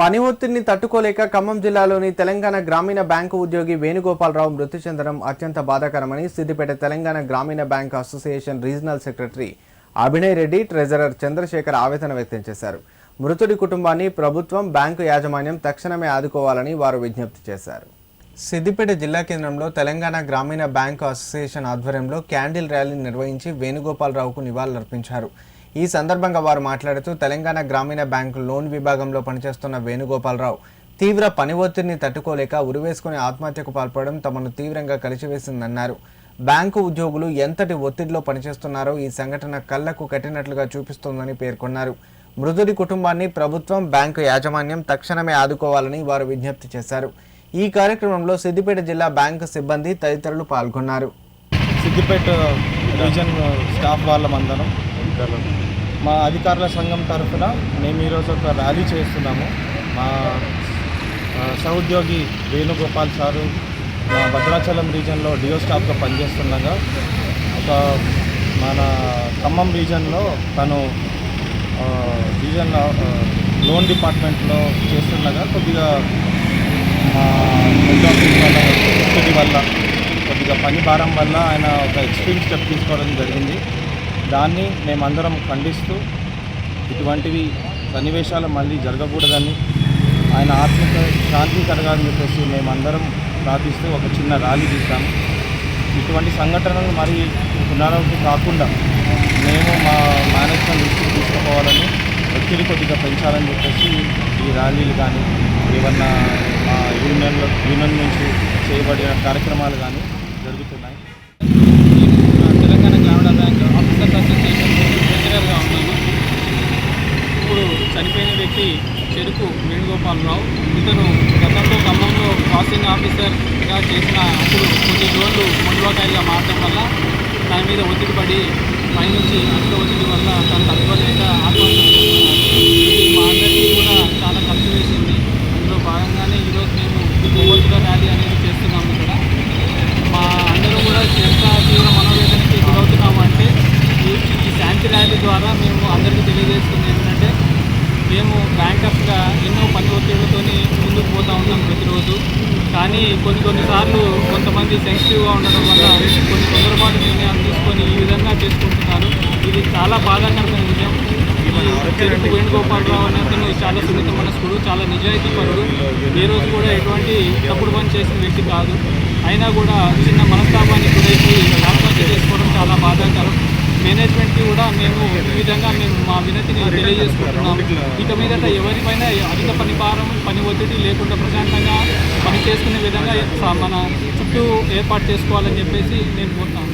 పని ఒత్తిడిని తట్టుకోలేక ఖమ్మం జిల్లాలోని తెలంగాణ గ్రామీణ బ్యాంకు ఉద్యోగి వేణుగోపాలరావు మృతి చెందడం అత్యంత బాధాకరమని Siddipet Telangana Grameena bank association regional secretary Abhinay Reddy treasurer Chandrasekhar ఆవేదన వ్యక్తం చేశారు. మృతుడి కుటుంబాన్ని ప్రభుత్వం బ్యాంకు యాజమాన్యం తక్షణమే ఆదుకోవాలని వారు విజ్ఞప్తి చేశారు. సిద్దిపేట జిల్లా కేంద్రంలో తెలంగాణ గ్రామీణ బ్యాంకు అసోసియేషన్ ఆధ్వర్యంలో క్యాండిల్ ర్యాలీ నిర్వహించి వేణుగోపాలరావుకు నివాళులర్పించారు. ఈ సందర్భంగా వారు మాట్లాడుతూ తెలంగాణ గ్రామీణ బ్యాంకు లోన్ విభాగంలో పనిచేస్తున్న వేణుగోపాలరావు తీవ్ర పని ఒత్తిడిని తట్టుకోలేక ఉరివేసుకుని ఆత్మహత్యకు పాల్పడడం తమను తీవ్రంగా కలిచివేసిందన్నారు బ్యాంకు ఉద్యోగులు ఎంతటి ఒత్తిడిలో పనిచేస్తున్నారో ఈ సంఘటన కళ్ళకు కట్టినట్లుగా చూపిస్తోందని పేర్కొన్నారు. మృతుడి కుటుంబాన్ని ప్రభుత్వం బ్యాంకు యాజమాన్యం తక్షణమే ఆదుకోవాలని వారు విజ్ఞప్తి చేశారు. ఈ కార్యక్రమంలో సిద్దిపేట జిల్లా బ్యాంకు సిబ్బంది తదితరులు పాల్గొన్నారు. సిద్దిపేట రీజన్ స్టాఫ్ వాళ్ళమందరం మా అధికారుల సంఘం తరఫున మేము ఈరోజు ఒక ర్యాలీ చేస్తున్నాము. మా సహోద్యోగి వేణుగోపాల్ సారు మా భద్రాచలం రీజన్లో డియో స్టాఫ్గా పనిచేస్తుండగా ఒక మన ఖమ్మం రీజన్లో తను రీజన్ లోన్ డిపార్ట్మెంట్లో చేస్తుండగా కొద్దిగా మా హెడ్ ఆఫీస్ వల్ల ఒత్తిడి వల్ల కొద్దిగా పని భారం వల్ల ఆయన ఒక ఎక్స్ట్రీమ్ స్టెప్ తీసుకోవడం జరిగింది. దాన్ని మేమందరం ఖండిస్తూ ఇటువంటివి సన్నివేశాలు మళ్ళీ జరగకూడదని ఆయన ఆత్మకు శాంతి కలగాలని చెప్పేసి మేమందరం ప్రార్థిస్తూ ఒక చిన్న ర్యాలీ తీసాము ఇటువంటి సంఘటనలు మరి పునరావృతి కాకుండా మేము మా మేనేజ్మెంట్ దృష్టికి తీసుకుపోవాలని ఒత్తిడి కొద్దిగా పెంచాలని చెప్పేసి ఈ ర్యాలీలు కానీ ఏమన్నా మా యూనియన్లో యూనియన్ నుంచి చేయబడిన కార్యక్రమాలు కానీ జరుగుతున్నాయి Telangana Grameena bank officers association ట్రెజరర్గా ఉన్నాను ఇప్పుడు చనిపోయిన వ్యక్తి చెరుకు వేణుగోపాలరావు. ఇతను గతంలో ఖమ్మంలో ప్రాసెసింగ్ ఆఫీసర్గా చేసిన అప్పుడు కొన్ని రోజులు మొండలోకాయలుగా మారడం వల్ల తన మీద ఒత్తిడి పడి పైనుంచి అధిక ఒత్తిడి వల్ల తను తట్టుకోలేక ఆత్మహత్య మా అందరికీ కూడా చాలా ఖర్చు వేసింది. అందులో భాగంగానే ఈరోజు మేము కొవ్వొత్తుగా ర్యాలీ అనేది చేస్తున్నాము ఇక్కడ. మా అందరూ కూడా ఎంత తీవ్ర మనోవేదనకి గురవుతున్నాము అంటే ఈ శాంతి ర్యాలీ ద్వారా మేము అందరికీ తెలియజేస్తుంది మేము బ్యాంకర్స్గా ఎన్నో పని ఒత్తిళ్ళతో ముందుకు పోతూ ఉన్నాం ప్రతిరోజు. కానీ కొన్ని కొన్నిసార్లు కొంతమంది సెన్సిటివ్గా ఉండడం వల్ల కొన్ని తొందరపాటు నిర్ణయాలు తీసుకొని ఈ విధంగా చేసుకుంటున్నారు. ఇది చాలా బాధాకరమైన విషయం. ఈ వేణుగోపాలరావు అనే అతను చాలా సున్నిత మనస్కుడు చాలా నిజాయితీ పరుడు. ఏ రోజు కూడా ఎటువంటి తప్పుడు పని చేసిన వ్యక్తి కాదు. అయినా కూడా చిన్న మనస్తాపానికి గురైకి ఆత్మహత్య చేసుకోవడం చాలా బాధాకరం. మేనేజ్మెంట్కి కూడా మేము ఈ విధంగా మేము మా వినతిని తెలియజేసుకుంటున్నాం ఇక మీదట ఎవరిపైన అధిక పని భారం పని ఒత్తిడి లేకుండా ప్రశాంతంగా పని చేసుకునే విధంగా మన చుట్టూ ఏర్పాటు చేసుకోవాలని చెప్పేసి నేను కోరుతాను